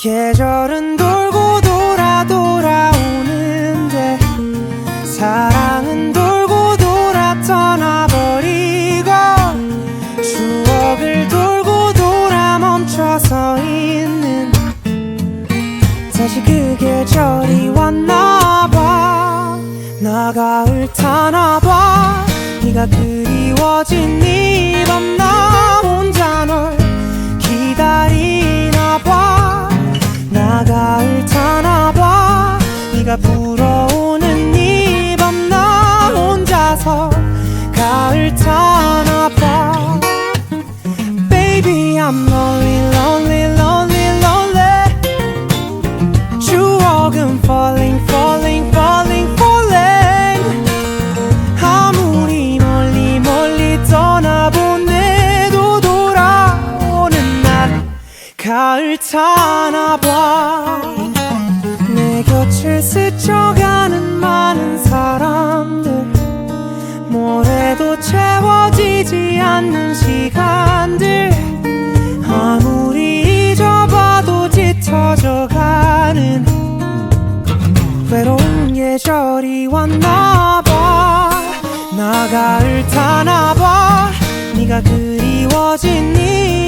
계절은 돌고 돌아 돌아오는데 사랑은 돌고 돌아 떠나버리고 추억을 돌고 돌아 멈춰서 있는 다시 그 계절이 왔나봐. 나 가을 타나봐. 네가 그리워지 가을 타나봐. 네가 불어오는 이 밤 나 혼자서 가을 타나봐. Baby I'm 가을 타나 봐. 내 곁을 스쳐가는 많은 사람들. 뭐래도 채워지지 않는 시간들. 아무리 잊어봐도 짙어져 가는 외로운 계절이 왔나 봐. 나 가을 타나 봐. 네가 그리워진 이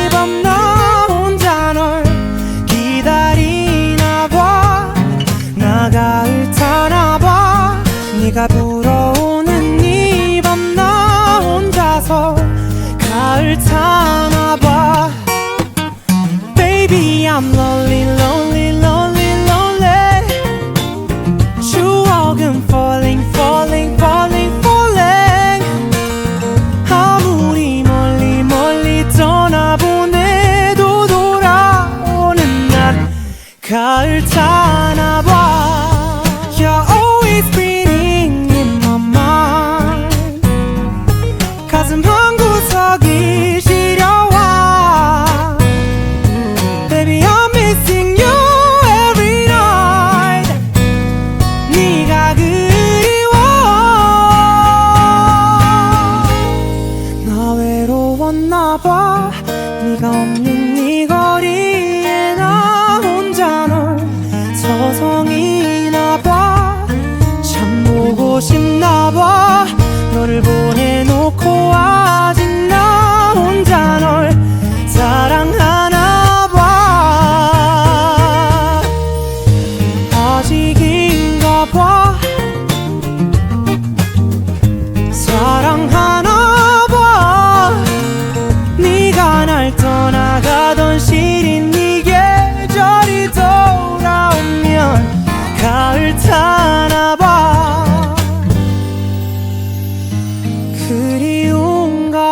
나 가을 타나봐 네가 불어오는 이 밤 나 혼자서 가을 타나봐 Baby I'm lonely lonely lonely lonely 추억은 falling falling falling falling 아무리 멀리 멀리 떠나보내도 돌아오는 날 가을 타나봐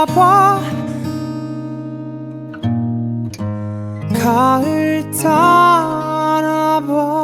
봐 가을 타나 봐.